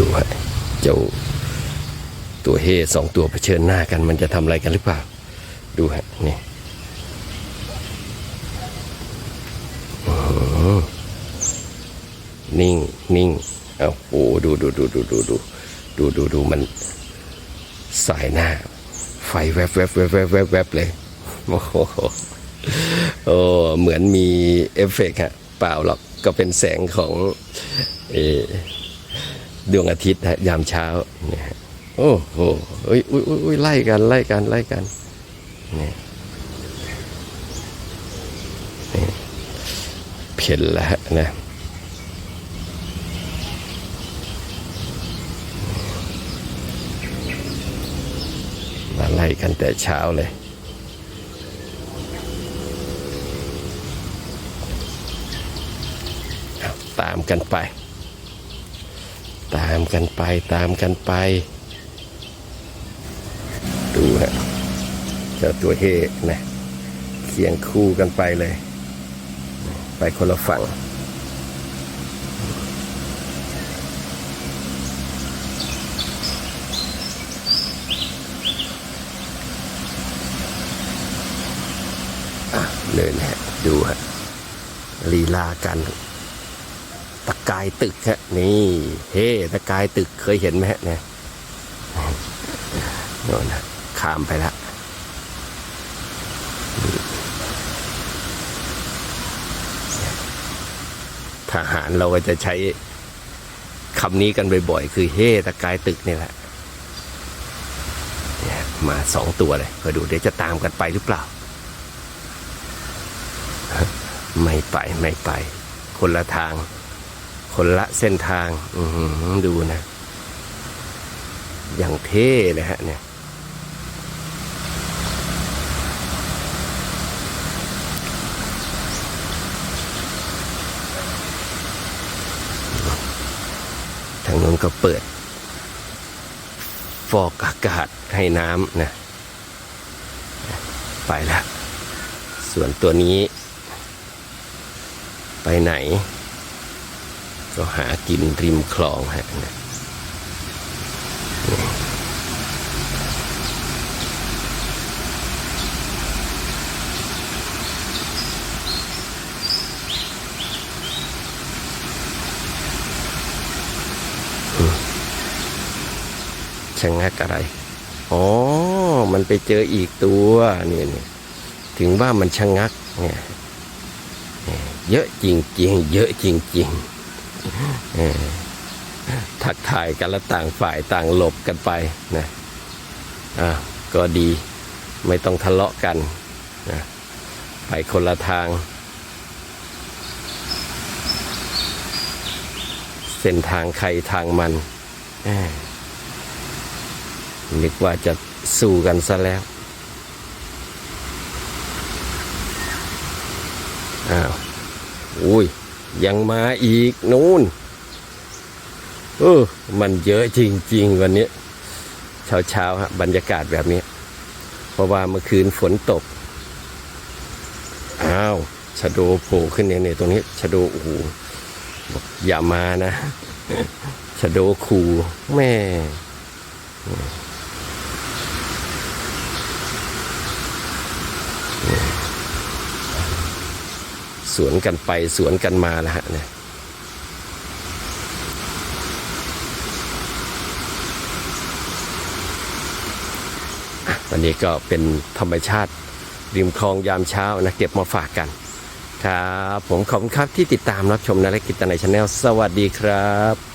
ดูฮะเจ้าตัวเฮสองตัวเผชิญหน้ากันมันจะทำอะไรกันหรือเปล่า ดูฮะนี่นิ่งนิ่งเอาโอ้ดูดูดูดูดูดูดูดูดูมันสายหน้า ไฟแวบแวบแวบแวบแวบแวบเลยโอ้โหโอ้เหมือนมีเอฟเฟกต์ฮะเปล่าหรอกก็เป็นแสงของเออ ดวงอาทิตย์ยามเช้าเนี่ยโอ้โหเอ้ยอุ้ยอุ้ยอุ้ยไล่กันไล่กันไล่กันเนี่ยเพียนแล้วนะมาไล่กันแต่เช้าเลย ตามกันไป ตามกันไปตามกันไป ดูฮะเจ้าตัวเฮนะเคียงคู่กันไปเลย ไปคนละฝั่งเลยนะฮะดูฮะลีลากัน กายตึกฮะนี่เฮ้ตะกายตึกเคยเห็นไหมฮะเนี่ยโน่นนะข้ามไปละทหารเราก็จะใช้คำนี้กันบ่อยๆ คือเฮ้ตะกายตึกนี่แหละมาสองตัวเลยคอยดูเดี๋ยวจะตามกันไปหรือเปล่า ไม่ไปไม่ไป คนละทาง คนละเส้นทาง อืดูนะ อย่างเท่เลยฮะ เนี่ย ทางนู้นก็เปิด ฟอกอากาศให้น้ำนะ ไปแล้ว ส่วนตัวนี้ ไปไหน ก็หากินริมคลองฮะนะอืมชะงักอะไร อ๋อ มันไปเจออีกตัวเนี่ยถึงว่ามันชะงักเนี่ยเยอะจริงๆ เยอะจริงๆ ทักทายกันแล้วต่างฝ่ายต่างหลบกันไปนะอะก็ดีไม่ต้องทะเลาะกันนะไปคนละทาง เส้นทางใครทางมันนึกว่าจะสู้กันซะแล้วอ้าวอุ้ย ยังมาอีกนู่นเออมันเยอะจริง ๆ วันนี้เช้าเช้าๆฮะบรรยากาศแบบนี้ เพราะว่าเมื่อคืนฝนตก อ้าวชะโดโผล่ขึ้นเนี่ยเนี่ยตรงนี้ชะโดโอ้โหอกอย่ามานะชะโดขู่แม่ สวนกันไปสวนกันมาแล้วฮะเนี่ยวันนี้ก็เป็นธรรมชาติริมคลองยามเช้านะเก็บมาฝากกัน ครับ ผมขอบคุณครับที่ติดตามรับชมนะฬิกิจในชาแนลสวัสดีครับ